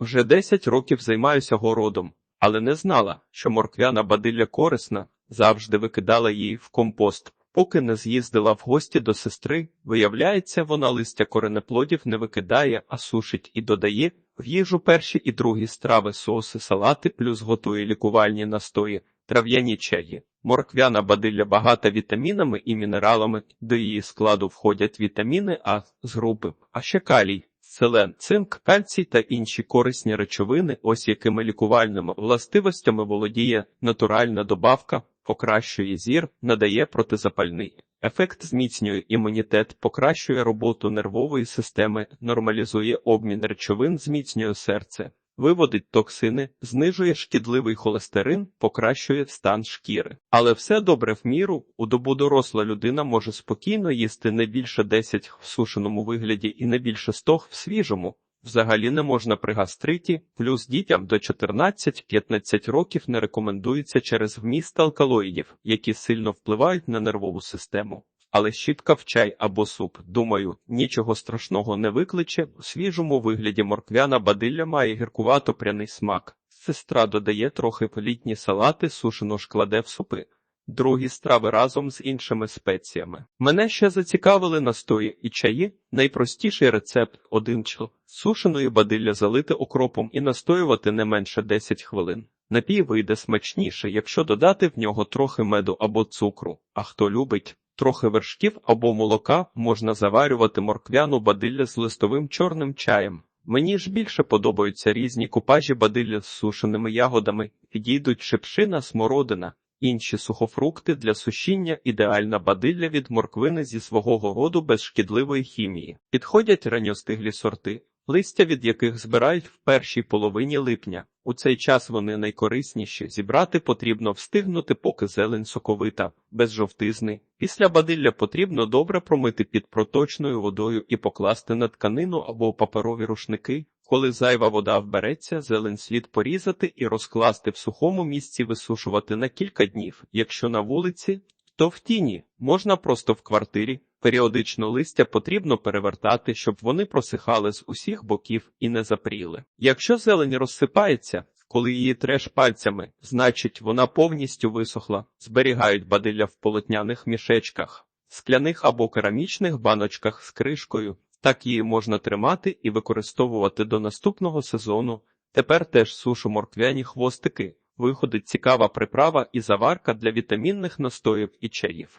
Вже 10 років займаюся городом, але не знала, що морквяна бадилля корисна, завжди викидала її в компост. Поки не з'їздила в гості до сестри, виявляється, вона листя коренеплодів не викидає, а сушить і додає в їжу перші і другі страви, соуси, салати, плюс готує лікувальні настої, трав'яні чаї. Морквяна бадилля багата вітамінами і мінералами. До її складу входять вітаміни А з групи, а ще калій, селен, цинк, кальцій та інші корисні речовини, ось якими лікувальними властивостями володіє натуральна добавка, покращує зір, надає протизапальний. Ефект зміцнює імунітет, покращує роботу нервової системи, нормалізує обмін речовин, зміцнює серце, виводить токсини, знижує шкідливий холестерин, покращує стан шкіри. Але все добре в міру. У добу доросла людина може спокійно їсти не більше 10 в сушеному вигляді і не більше 100 в свіжому. Взагалі не можна при гастриті, плюс дітям до 14-15 років не рекомендується через вміст алкалоїдів, які сильно впливають на нервову систему. Але щітка в чай або суп, думаю, нічого страшного не викличе. У свіжому вигляді морквяна бадилля має гіркувато пряний смак. Сестра додає трохи в літні салати, сушену ж кладе в супи. Другі страви разом з іншими спеціями. Мене ще зацікавили настої і чаї. Найпростіший рецепт один чл. Сушеної бадилля залити окропом і настоювати не менше 10 хвилин. Напій вийде смачніше, якщо додати в нього трохи меду або цукру. А хто любить трохи вершків або молока, можна заварювати морквяну бадилля з листовим чорним чаєм. Мені ж більше подобаються різні купажі бадилля з сушеними ягодами, підійдуть шипшина, смородина. Інші сухофрукти для сушіння ідеальна бадилля від морквини зі свого городу без шкідливої хімії. Підходять ранньостиглі сорти, листя від яких збирають в першій половині липня. У цей час вони найкорисніші. Зібрати потрібно встигнути, поки зелень соковита, без жовтизни. Після бадилля потрібно добре промити під проточною водою і покласти на тканину або паперові рушники. Коли зайва вода вбереться, зелень слід порізати і розкласти в сухому місці, висушувати на кілька днів. Якщо на вулиці, то в тіні можна просто в квартирі. Періодично листя потрібно перевертати, щоб вони просихали з усіх боків і не запріли. Якщо зелень розсипається, коли її треш пальцями, значить вона повністю висохла, зберігають бадилля в полотняних мішечках, скляних або керамічних баночках з кришкою. Так її можна тримати і використовувати до наступного сезону. Тепер теж сушу морквяні хвостики. Виходить цікава приправа і заварка для вітамінних настоїв і чаїв.